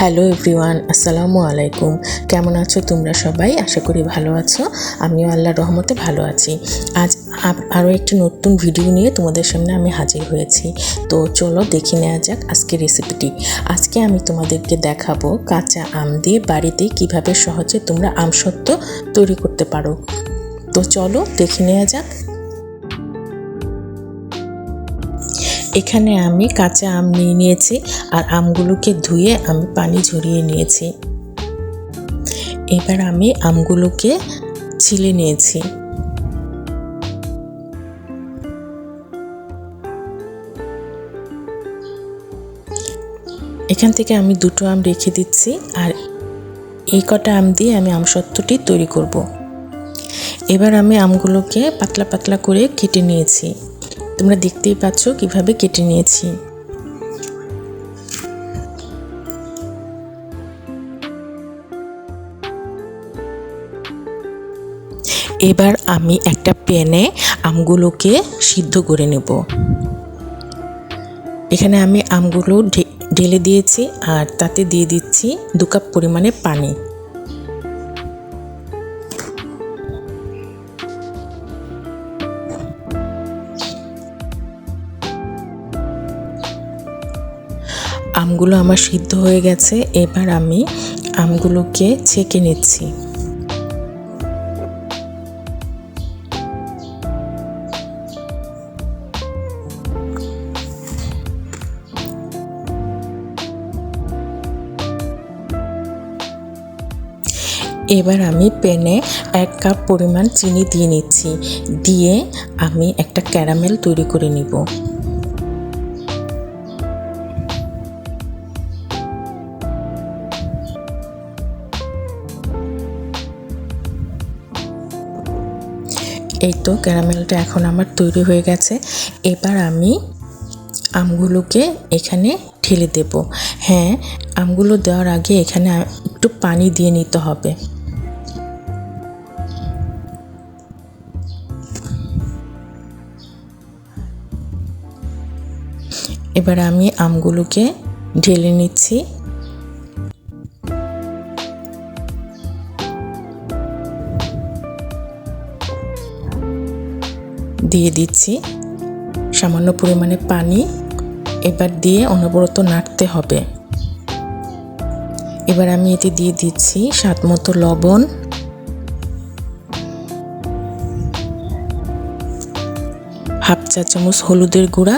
Hello everyone, আসসালামু আলাইকুম। কেমন আছো তোমরা সবাই? আশা করি ভালো আছো। আমিও আল্লাহর রহমতে ভালো আছি। আজ আরও একটি নতুন ভিডিও নিয়ে তোমাদের সামনে আমি হাজির হয়েছি। তো চলো দেখে নেওয়া যাক আজকের রেসিপিটি আজকে আমি তোমাদেরকে দেখাবো কাঁচা আম দিয়ে বাড়িতে কীভাবে সহজে তোমরা আমসত্ত্ব তৈরি করতে পারো। তো চলো দেখে নেওয়া যাক। এখানে আমি কাঁচা আম নিয়ে নিয়েছি আর আমগুলোকে ধুয়ে আমি পানি ঝরিয়ে নিয়েছি। এবার আমি আমগুলোকে ছিলে নিয়েছি। এখান থেকে আমি দুটো আম রেখে দিচ্ছি আর এই কটা আম দিয়ে আমি আমসত্ত্বটি তৈরি করব। এবার আমি আমগুলোকে পাতলা পাতলা করে কেটে নিয়েছি। তোমরা দেখতেই পাচ্ছ কীভাবে কেটে নিয়েছি। এবার আমি একটা প্যানে আমগুলোকে সিদ্ধ করে নেব। এখানে আমি আমগুলো ঢেলে দিয়েছি আর তাতে দিয়ে দিচ্ছি দু কাপ পরিমাণে পানি। আমগুলো আমার সিদ্ধ হয়ে গেছে, এবার আমি আমগুলোকে ছেঁকে নিচ্ছি। এবার আমি প্যানে এক কাপ পরিমাণ চিনি দিয়ে নিচ্ছি, দিয়ে আমি একটা ক্যারামেল তৈরি করে নিব। এই তো ক্যারামেলটা এখন আমার তৈরি হয়ে গেছে। এবার আমি আমগুলোকে এখানে ঢেলে দেব। হ্যাঁ আমগুলো দেওয়ার আগে এখানে একটু পানি দিয়ে নিতে হবে। এবার আমি আমগুলোকে ঢেলে নিচ্ছি। দিয়ে দিচ্ছি। সামান্য পরিমাণে পানি এবার দিয়ে অনবরত নাড়তে হবে। এবার আমি এতে দিয়ে দিচ্ছি স্বাদ মতো লবণ। হাফ চা চামচ হলুদের গুঁড়া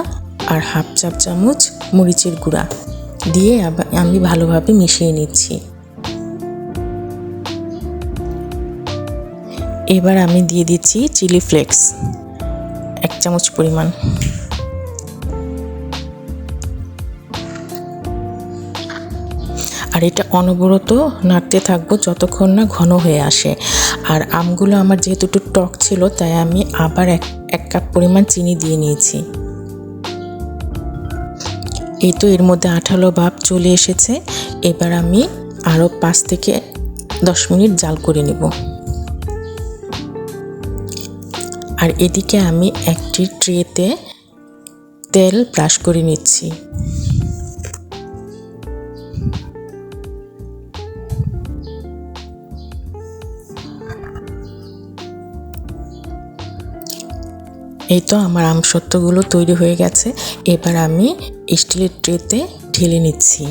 আর হাফ চা চামচ মরিচের গুঁড়া দিয়ে আমি ভালোভাবে মিশিয়ে নিচ্ছি। এবার আমি দিয়ে দিচ্ছি চিলি ফ্লেক্স। এক চামচ পরিমাণ। আর এটা অনবরত নাড়তে থাকব যতক্ষণ না ঘন হয়ে আসে। আর আমগুলো আমার যেহেতু একটু টক ছিল, তাই আমি আবার এক এক কাপ পরিমাণ চিনি দিয়ে নিয়েছি। এই তো এর মধ্যে আঠালো ভাব চলে এসেছে। এবার আমি আরও পাঁচ থেকে দশ মিনিট জাল করে নেব। আর এদিকে আমি একটি ট্রেতে তেল ব্রাশ করে নিচ্ছি। এই তো আমার আমসত্ত্বগুলো তৈরি হয়ে গেছে। এবার আমি স্টিলের ট্রেতে ঢেলে নিচ্ছি।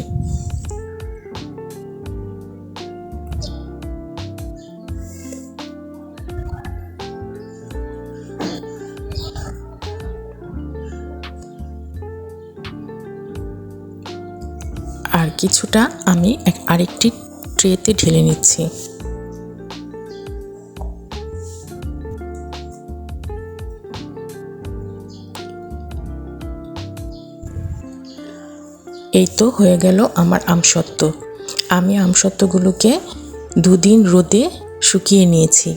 আর কিছুটা আমি এক আরেকটি ট্রেতে ঢেলে নিচ্ছি। এই তো হয়ে গেল আমার আমসত্ত্ব। আমি আমসত্ত্বগুলোকে দুদিন রোদে শুকিয়ে নিয়েছি।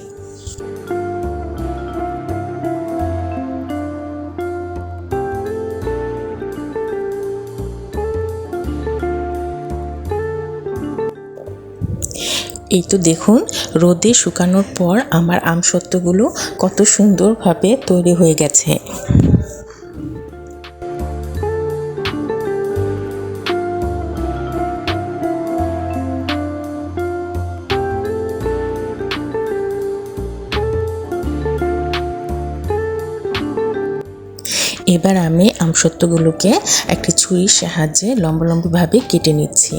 এই তো দেখুন, রোদে শুকানোর পর আমার আমসত্ত্বগুলো কত সুন্দরভাবে তৈরি হয়ে গেছে। এবার আমি আমসত্ত্বগুলোকে একটি ছুরির সাহায্যে লম্বা লম্বাভাবে কেটে নিচ্ছি।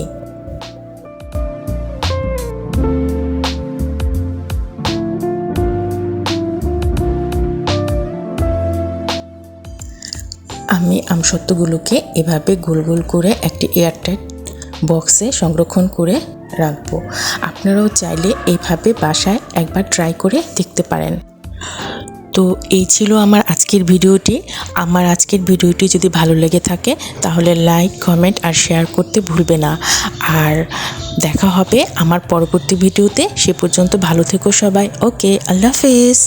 আমি আমসত্ত্বগুলোকে এভাবে গোল গোল করে একটি এয়ারটাইট বক্সে সংরক্ষণ করে রাখব। আপনারাও চাইলে এইভাবে বাসায় একবার ট্রাই করে দেখতে পারেন। তো এই ছিল আমার আজকের ভিডিওটি। আমার আজকের ভিডিওটি যদি ভালো লেগে থাকে, তাহলে লাইক, কমেন্ট আর শেয়ার করতে ভুলবে না। আর দেখা হবে আমার পরবর্তী ভিডিওতে। সে পর্যন্ত ভালো থেকো সবাই। ওকে, আল্লাহ হাফেজ।